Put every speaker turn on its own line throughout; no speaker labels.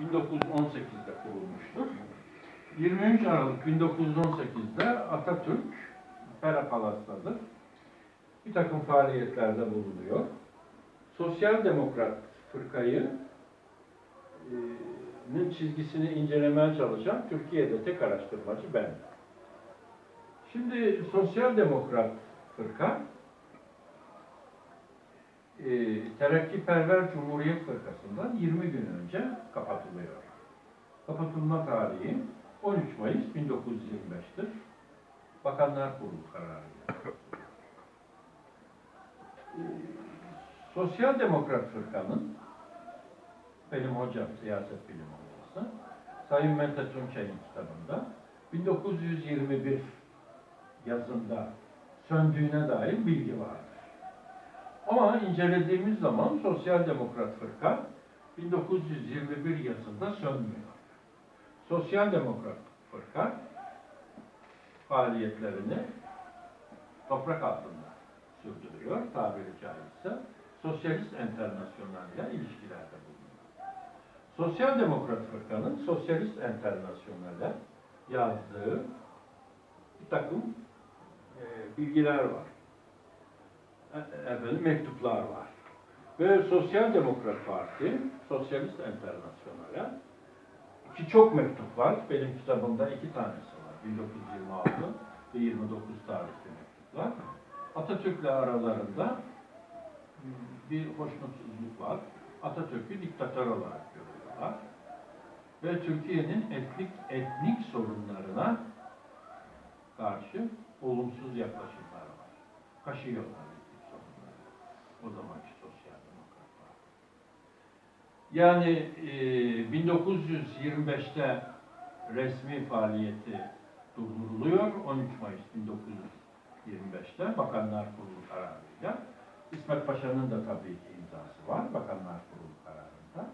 1918'de kurulmuştur. 23 Aralık 1918'de Atatürk Pera Palas'tadır. Bir takım faaliyetlerde bulunuyor. Sosyal Demokrat fırkayı e, çizgisini incelemeye çalışan Türkiye'de tek araştırmacı ben. Şimdi Sosyal Demokrat fırka e, Terakkiperver Cumhuriyet Fırkası'ndan 20 gün önce kapatılıyor. Kapatılma tarihi 13 Mayıs 1925'tir. Bakanlar Kurulu kararıyla. E, Sosyal Demokrat Fırka'nın benim hocam siyaset bilimi hocası Sayın Menteş Tunçay'ın kitabında 1921 yazında söndüğüne dair bilgi vardır. Ama incelediğimiz zaman Sosyal Demokrat Fırka 1921 yazında sönmüyor. Sosyal Demokrat Fırka faaliyetlerini toprak altında sürdürüyor tabiri caizse. Sosyalist ile ilişkilerde bulunuyor. Sosyal Demokrat Fırka'nın Sosyalist Enternasyonel'e yazdığı bir takım e, bilgiler var. Efendim, mektuplar var. Ve Sosyal Demokrat Parti, Sosyalist Enternasyonel'e ki çok mektup var. Benim kitabımda iki tanesi var. 1926 ve 29 tarihli mektuplar. Atatürk'le aralarında bir hoşnutsuzluk var. Atatürk'ü diktatör olarak görüyorlar. Ve Türkiye'nin etnik, etnik sorunlarına karşı olumsuz yaklaşımlar var. Kaşıyorlar. O zamanki sosyal demokratlar. Yani e, 1925'te resmi faaliyeti durduruluyor. 13 Mayıs 1925'te Bakanlar Kurulu kararıyla. İsmet Paşa'nın da tabii ki imzası var Bakanlar Kurulu kararında.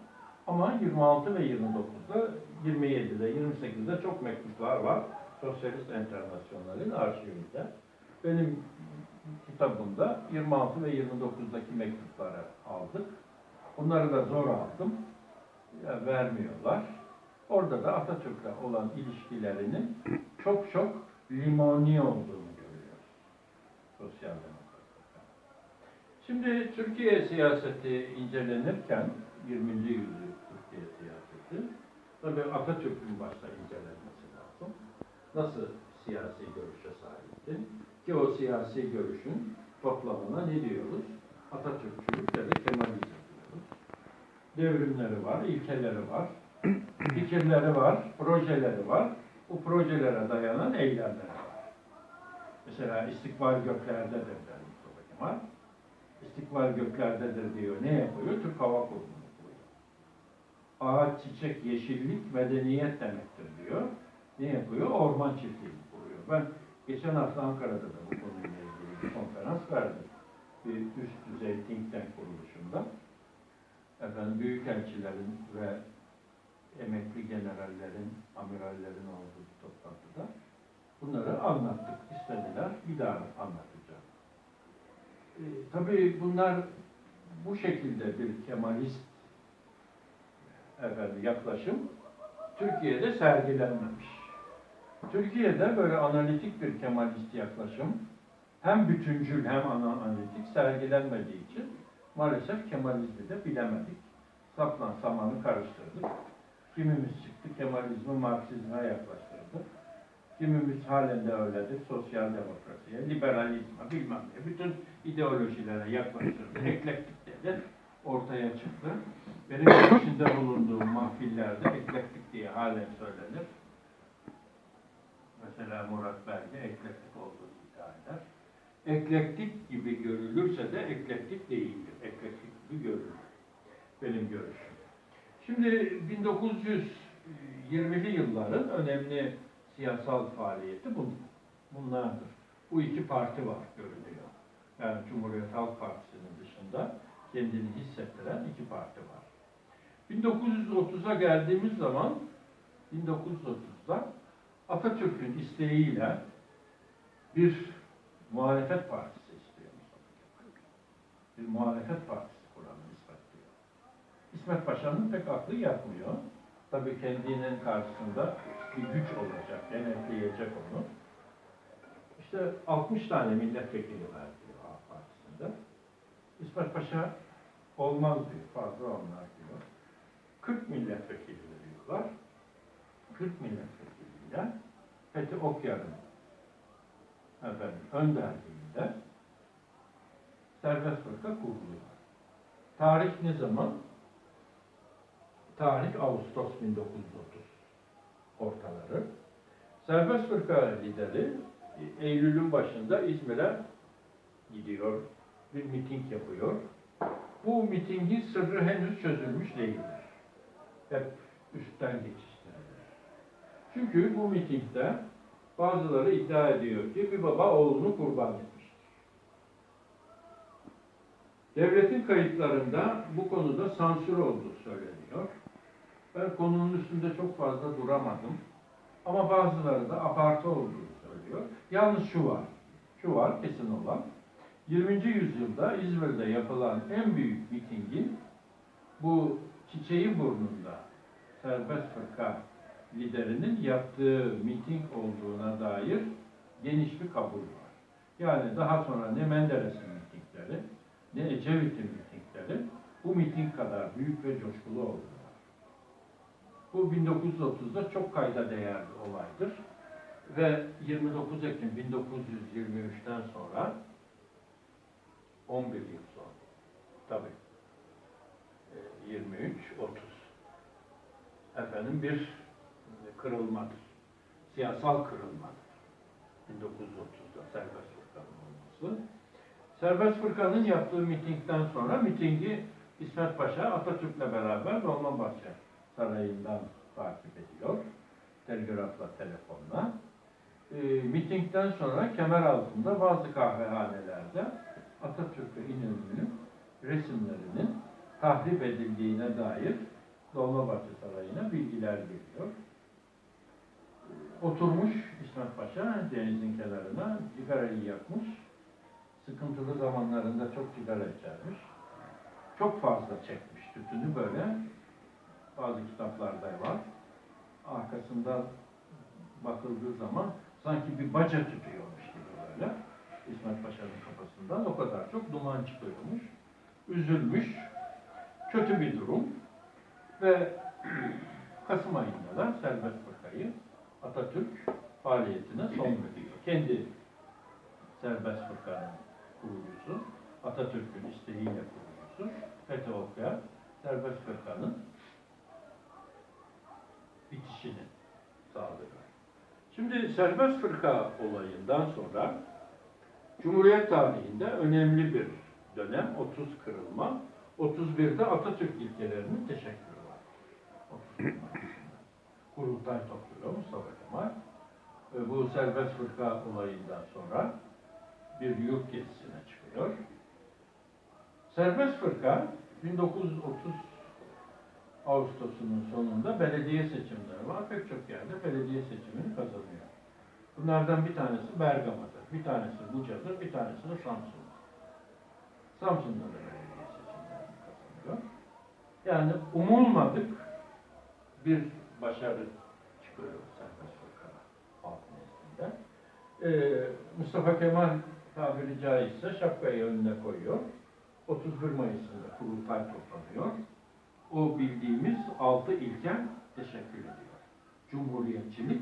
Ama 26 ve 29'da, 27'de, 28'de çok mektuplar var. Sosyalist Enternasyonel'in arşivinde. Benim kitabımda 26 ve 29'daki mektupları aldık. Bunları da zor aldım. Ya, vermiyorlar. Orada da Atatürk'le olan ilişkilerinin çok çok limoni olduğunu görüyoruz. Sosyal demokratlar. Şimdi Türkiye siyaseti incelenirken 20. yüzyıl Türkiye siyaseti tabii Atatürk'ün başta incelenmesi lazım. Nasıl siyasi görüşe sahipti? Ki o siyasi görüşün toplamına ne diyoruz? Atatürkçülük ya da Kemalizm diyoruz. Devrimleri var, ilkeleri var, fikirleri var, projeleri var. Bu projelere dayanan eylemleri var. Mesela istikbal göklerdedir der Mustafa Kemal. İstikbal göklerdedir diyor. Ne yapıyor? Türk Hava Kurumu'nu kuruyor. Ağaç, çiçek, yeşillik, medeniyet demektir diyor. Ne yapıyor? Orman çiftliğini kuruyor. Ben geçen hafta Ankara'da da bu konuyla ilgili bir konferans verdim. Bir üst düzey think tank kuruluşunda. Efendim büyükelçilerin ve emekli generallerin, amirallerin olduğu bir toplantıda bunları anlattık. istediler. Bir daha anlatacağım. E, tabii bunlar bu şekilde bir Kemalist efendim, yaklaşım Türkiye'de sergilenmemiş. Türkiye'de böyle analitik bir Kemalist yaklaşım hem bütüncül hem ana analitik sergilenmediği için maalesef Kemalizmi de bilemedik. Saplan samanı karıştırdık. Kimimiz çıktı Kemalizmi Marksizme yaklaştırdı. Kimimiz halen de öyledir. Sosyal demokrasiye, liberalizme, bilmem ne. Bütün ideolojilere yaklaştırdı. Eklektik dedi. Ortaya çıktı. Benim içinde bulunduğum mahfillerde eklektik diye halen söylenir. Mesela Murat Belge eklektik olduğunu iddia eder. Eklektik gibi görülürse de eklektik değildir. Eklektik gibi görülür. Benim görüşüm. Şimdi 1920'li yılların önemli siyasal faaliyeti bu, bunlardır. Bu iki parti var görünüyor. Yani Cumhuriyet Halk Partisi'nin dışında kendini hissettiren iki parti var. 1930'a geldiğimiz zaman 1930'da Atatürk'ün isteğiyle bir muhalefet partisi istiyor Bir muhalefet partisi kuran İsmet diyor. İsmet Paşa'nın pek aklı yatmıyor. tabii kendinin karşısında bir güç olacak, denetleyecek onu. İşte 60 tane milletvekili var diyor AK Partisi'nde. İsmet Paşa olmaz diyor, fazla onlar diyor. 40 milletvekili veriyorlar. 40 milletvekiliyle Fethi Okyar'ın efendim, önderliğinde serbest fırka kuruluyor. Tarih ne zaman? Tarih Ağustos 1930 ortaları. Serbest fırka lideri Eylül'ün başında İzmir'e gidiyor. Bir miting yapıyor. Bu mitingin sırrı henüz çözülmüş değildir. Hep üstten geçiştirilir. Çünkü bu mitingde bazıları iddia ediyor ki bir baba oğlunu kurban etmiştir. Devletin kayıtlarında bu konuda sansür olduğu söyleniyor. Ben konunun üstünde çok fazla duramadım. Ama bazıları da abartı olduğunu söylüyor. Yalnız şu var, şu var kesin olan. 20. yüzyılda İzmir'de yapılan en büyük mitingin bu çiçeği burnunda serbest fırka liderinin yaptığı miting olduğuna dair geniş bir kabul var. Yani daha sonra ne Menderes'in mitingleri ne Ecevit'in mitingleri bu miting kadar büyük ve coşkulu oldular. Bu 1930'da çok kayda değer bir olaydır. Ve 29 Ekim 1923'ten sonra 11 yıl sonra tabii e, 23 30 efendim bir kırılmadır. Siyasal kırılmadır. 1930'da serbest fırkanın olması. Serbest fırkanın yaptığı mitingden sonra mitingi İsmet Paşa Atatürk'le beraber Dolmabahçe Sarayı'ndan takip ediyor. Telgrafla, telefonla. E, mitingden sonra kemer altında bazı kahvehanelerde Atatürk ve resimlerinin tahrip edildiğine dair Dolmabahçe Sarayı'na bilgiler geliyor. Oturmuş İsmet Paşa denizin kenarına, sigarayı yakmış. Sıkıntılı zamanlarında çok sigara içermiş. Çok fazla çekmiş tütünü böyle. Bazı kitaplarda var. Arkasında bakıldığı zaman sanki bir baca tutuyormuş gibi böyle. İsmet Paşa'nın kafasından o kadar çok duman çıkıyormuş. Üzülmüş. Kötü bir durum. Ve Kasım ayında da serbest fırkayı Atatürk faaliyetine son veriyor. Kendi serbest fırkanın kurucusu, Atatürk'ün isteğiyle kurucusu Fethi Okyar, serbest fırkanın bitişini sağlıyor. Şimdi serbest fırka olayından sonra Cumhuriyet tarihinde önemli bir dönem, 30 kırılma, 31'de Atatürk ilkelerinin teşekkürü var. 30 Mayıs'ında. Kurultay topluyor Mustafa Kemal. E, Bu serbest fırka olayından sonra bir yurt gezisine çıkıyor. Serbest fırka 1930 Ağustos'unun sonunda belediye seçimleri var. Pek çok yerde belediye seçimini kazanıyor. Bunlardan bir tanesi Bergama'dır, bir tanesi Buca'dır, bir tanesi de Samsun'dur. Samsun'da da belediye seçimlerini kazanıyor. Yani umulmadık bir başarı çıkıyor serbest fırkada halk nezdinde. Ee, Mustafa Kemal tabiri caizse şapkayı önüne koyuyor. 31 Mayıs'ında kurultay toplanıyor. O bildiğimiz altı ilken teşekkür ediyor. Cumhuriyetçilik,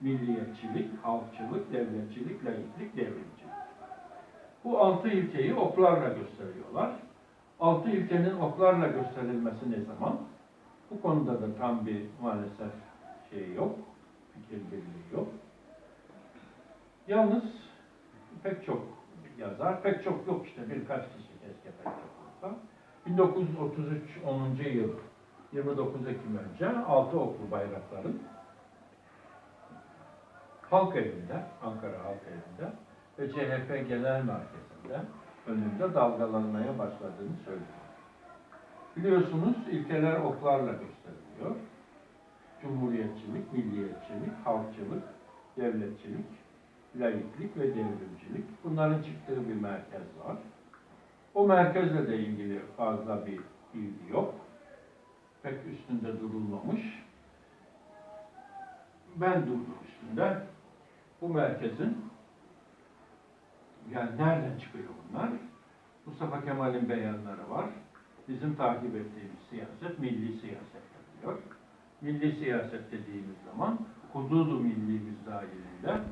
milliyetçilik, halkçılık, devletçilik, laiklik, devrimcilik. Bu altı ilkeyi oklarla gösteriyorlar. Altı ilkenin oklarla gösterilmesi ne zaman? Bu konuda da tam bir maalesef şey yok, fikir birliği yok. Yalnız pek çok yazar, pek çok yok işte birkaç kişi keşke pek çok olsa. 1933 10. yıl 29 Ekim önce altı oklu bayrakların Halk Evi'nde, Ankara Halk Evi'nde ve CHP Genel Merkezi'nde önünde dalgalanmaya başladığını söylüyor. Biliyorsunuz ilkeler oklarla gösteriliyor. Cumhuriyetçilik, milliyetçilik, halkçılık, devletçilik, laiklik ve devrimcilik. Bunların çıktığı bir merkez var. O merkezle de ilgili fazla bir bilgi yok. Pek üstünde durulmamış. ben durdum üstünde. Bu merkezin yani nereden çıkıyor bunlar? Mustafa Kemal'in beyanları var. Bizim takip ettiğimiz siyaset milli siyaset yapıyor. Milli siyaset dediğimiz zaman hududu millimiz dahilinde